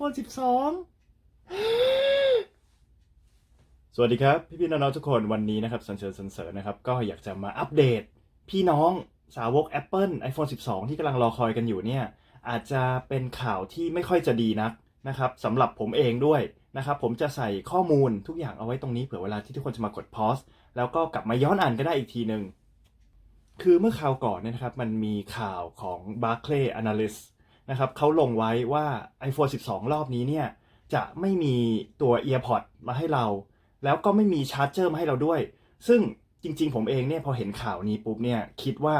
iPhone 12 สวัสดีครับ พี่พี่น้องๆทุกคนวันนี้นะครับสันเสริญสันเสริญนะครับ ก็อยากจะมาอัปเดต พี่น้องสาวก Apple iPhone 12 ที่กำลังรอคอยกันอยู่เนี่ย อาจจะเป็นข่าวที่ไม่ค่อยจะดีนักนะครับสำหรับผมเองด้วยนะครับ ผมจะใส่ข้อมูลทุกอย่างเอาไว้ตรงนี้เผื่อเวลาที่ทุกคนจะมากดพอสแล้วก็กลับมาย้อนอ่านก็ได้อีกทีหนึ่งคือเมื่อคราวก่อนเนี่ยนะครับ มันมีข่าวของ Barclay Analyst นะครับเขาลงไว้ว่า iPhone 12 รอบนี้เนี่ย จะไม่มีตัว EarPod มาให้เรา แล้วก็ไม่มีชาร์จเจอร์มาให้เราด้วย ซึ่งจริงๆ ผมเองเนี่ยพอเห็นข่าวนี้ปุ๊บเนี่ย คิดว่า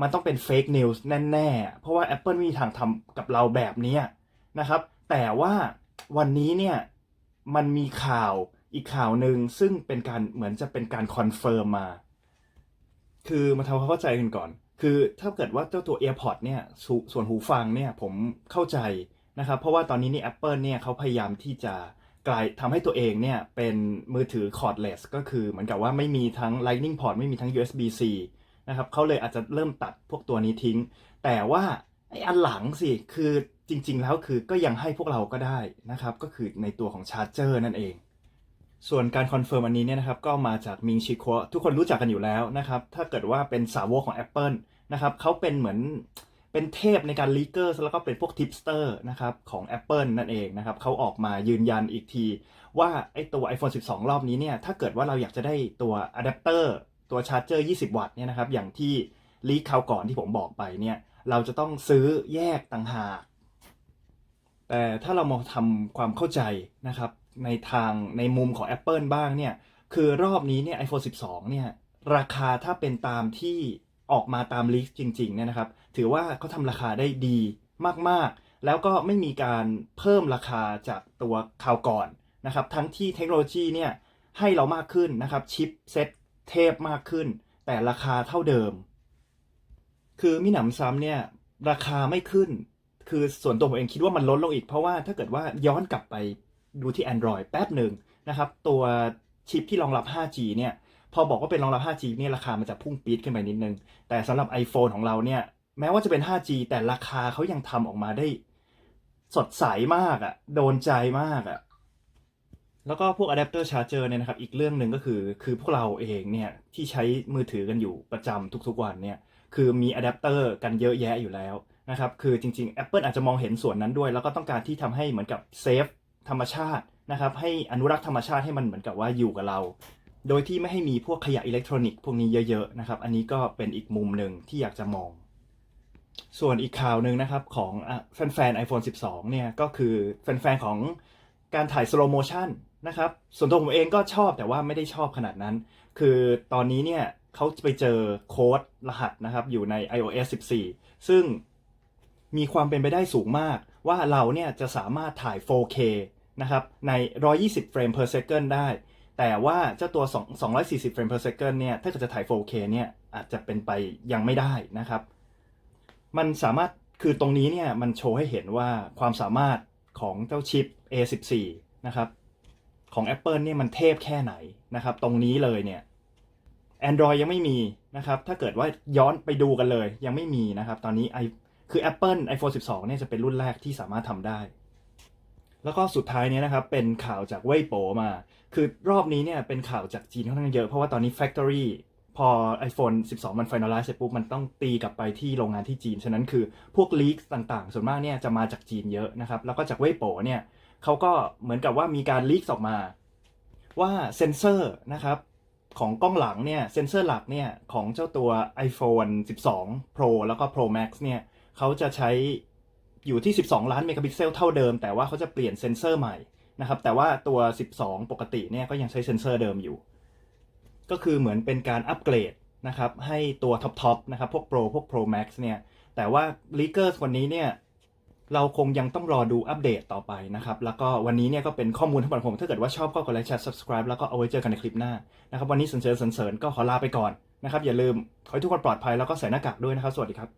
มันต้องเป็นเฟกนิวส์แน่ๆ เพราะว่า Apple ไม่มีทางทำกับเราแบบนี้นะครับ แต่ว่าวันนี้เนี่ย มันมีข่าวอีกข่าวหนึ่งซึ่งเป็นการเหมือนจะเป็นการคอนเฟิร์มมา คือมาทำความเข้าใจกันก่อน คือถ้าเกิดว่าเจ้าตัว AirPods เนี่ยสส่วนหูฟังเนี่ยผมเข้าใจนะครับ เพราะว่าตอนนี้นี่ Apple เนี่ยเขาพยายามที่จะกลายทำให้ตัวเองเนี่ยเป็นมือถือ cordless ก็คือเหมือนกับว่าไม่มีทั้ง Lightning port ไม่มีทั้ง USB-C นะครับเขาเลยอาจจะเริ่มตัดพวกตัวนี้ทิ้ง แต่ว่าไอ้อันหลังสิ คือจริงๆแล้วคือก็ยังให้พวกเราก็ได้นะครับ ก็คือในตัวของชาร์จเจอร์นั่นเอง ส่วนการคอนเฟิร์มอันนี้เนี่ยนะครับก็มาจากมิงชิโกทุกคนรู้จักกันอยู่แล้วนะครับ ถ้าเกิดว่าเป็นสาวกของ Apple นะครับเขาเป็นเหมือนเป็นเทพในการลีกเกอร์แล้วก็เป็นพวกทิปสเตอร์นะครับของ Apple นั่นเองนะครับเขาออกมายืนยันอีกที ว่าไอตัว iPhone 12 รอบนี้เนี่ยถ้าเกิดว่าเราอยากจะได้ตัวอะแดปเตอร์ตัวชาร์จเจอร์20 วัตต์เนี่ยนะครับอย่างที่ลีกคราวก่อนที่ผมบอกไปเนี่ยเราจะต้องซื้อแยกต่างหากแต่ถ้าเรามาทำความเข้าใจนะครับ ในทางในมุมของ Apple บ้างเนี่ย คือรอบนี้เนี่ย iPhone 12 เนี่ย ราคาถ้าเป็นตามที่ออกมาตามลิสต์จริงๆเนี่ยนะครับ ถือว่าเขาทำราคาได้ดีมากๆ แล้วก็ไม่มีการเพิ่มราคาจากตัวคราวก่อนนะครับ ทั้งที่เทคโนโลยีเนี่ยให้เรามากขึ้นนะครับ ชิปเซ็ตเทพมากขึ้น แต่ราคาเท่าเดิม คือมิหนำซ้ำเนี่ย ราคาไม่ขึ้น คือส่วนตัวผมเองคิดว่ามันลดลงอีก เพราะว่าถ้าเกิดว่าย้อนกลับไป ดูที่ Android แป๊บหนึ่งนะครับ ตัวชิปที่รองรับ 5G เนี่ยพอบอกว่าเป็นรองรับ 5G เนี่ยราคามันจะพุ่งปี๊ดขึ้นไปนิดนึง แต่สำหรับ iPhone ของเราเนี่ยแม้ว่าจะเป็น 5G แต่ราคาเขายังทำออกมาได้สดใสมากอะ่ะ โดนใจมากอะ่ะ แล้วก็พวกอะแดปเตอร์ชาร์เจอร์เนี่ยนะครับ อีกเรื่องหนึ่งก็คือ คือพวกเราเองเนี่ยที่ใช้มือถือกันอยู่ประจำทุกๆวันเนี่ย คือมีอะแดปเตอร์กันเยอะแยะอยู่แล้วนะครับ คือจริง ๆ Apple อาจจะมองเห็นส่วนนั้นด้วย แล้วก็ต้องการที่ทำให้เหมือนกับเซฟ ธรรมชาตินะครับให้อนุรักษ์ธรรมชาติให้มันเหมือนกับว่าอยู่กับเรา โดยที่ไม่ให้มีพวกขยะอิเล็กทรอนิกส์พวกนี้เยอะๆนะครับ อันนี้ก็เป็นอีกมุมหนึ่งที่อยากจะมอง ส่วนอีกข่าวหนึ่งนะครับของแฟนๆ iPhone 12 เนี่ยก็คือแฟนๆ ของการถ่าย slow motion นะครับ ส่วนตัวผมเองก็ชอบแต่ว่าไม่ได้ชอบขนาดนั้น คือตอนนี้เนี่ยเขาไปเจอโค้ดรหัสนะครับอยู่ใน iOS 14 ซึ่งมีความเป็นไปได้สูงมาก ว่าเราเนี่ยจะสามารถถ่าย 4K นะครับใน 120 เฟรม per second ได้ แต่ว่าเจ้าตัว2 240 เฟรม per second เนี่ย ถ้าเกิดจะถ่าย 4K เนี่ย อาจจะเป็นไปยังไม่ได้นะครับ มันสามารถ คือตรงนี้เนี่ย มันโชว์ให้เห็นว่าความสามารถของเจ้าชิป A14 นะครับ ของ Apple เนี่ยมันเทพแค่ไหนนะครับ ตรงนี้เลยเนี่ย Android ยังไม่มีนะครับ ถ้าเกิดว่าย้อนไปดูกันเลย ยังไม่มีนะครับ ตอนนี้ไอ คือ Apple iPhone 12 เนี่ยจะเป็นรุ่นแรกที่สามารถทำได้ แล้วก็สุดท้ายเนี่ยนะครับเป็นข่าวจากเว่ยโปมา คือรอบนี้เนี่ยเป็นข่าวจากจีนค่อนข้างเยอะ เพราะว่าตอนนี้ Factory พอ iPhone 12 มัน finalize เสร็จปุ๊บ มันต้องตีกลับไปที่โรงงานที่จีน ฉะนั้นคือพวก leak ต่างๆ ส่วนมากเนี่ยจะมาจากจีนเยอะนะครับ แล้วก็จากเว่ยโปเนี่ยเขาก็เหมือนกับว่ามีการ leak ออกมา ว่าเซนเซอร์นะครับของกล้องหลังเนี่ยเซนเซอร์หลักเนี่ยของเจ้าตัว iPhone 12 Pro แล้วก็ Pro Max เนี่ย เขาจะใช้อยู่ที่ 12 ล้านเมกะพิกเซลเท่าเดิม แต่ว่าเขาจะเปลี่ยนเซนเซอร์ใหม่นะครับ แต่ว่าตัว 12 ปกติเนี่ยก็ยังใช้เซนเซอร์เดิมอยู่ ก็คือเหมือนเป็นการอัปเกรดนะครับ ให้ตัวท็อปๆนะครับ พวก Pro พวก Pro Max เนี่ย แต่ว่า leakers คนนี้เนี่ยเราคงยังต้องรอดูอัปเดตต่อไปนะครับ แล้วก็วันนี้เนี่ยก็เป็นข้อมูลทั้งหมดผม ถ้าเกิดว่าชอบก็กดไลค์แชร์ subscribe แล้วก็เอาไว้เจอกันในคลิปหน้านะครับ วันนี้สันเสริญสันเสริญก็ขอลาไปก่อนนะครับ อย่าลืมขอให้ทุกคนปลอดภัยแล้วก็ใส่หน้ากากด้วยนะครับ สวัสดีครับ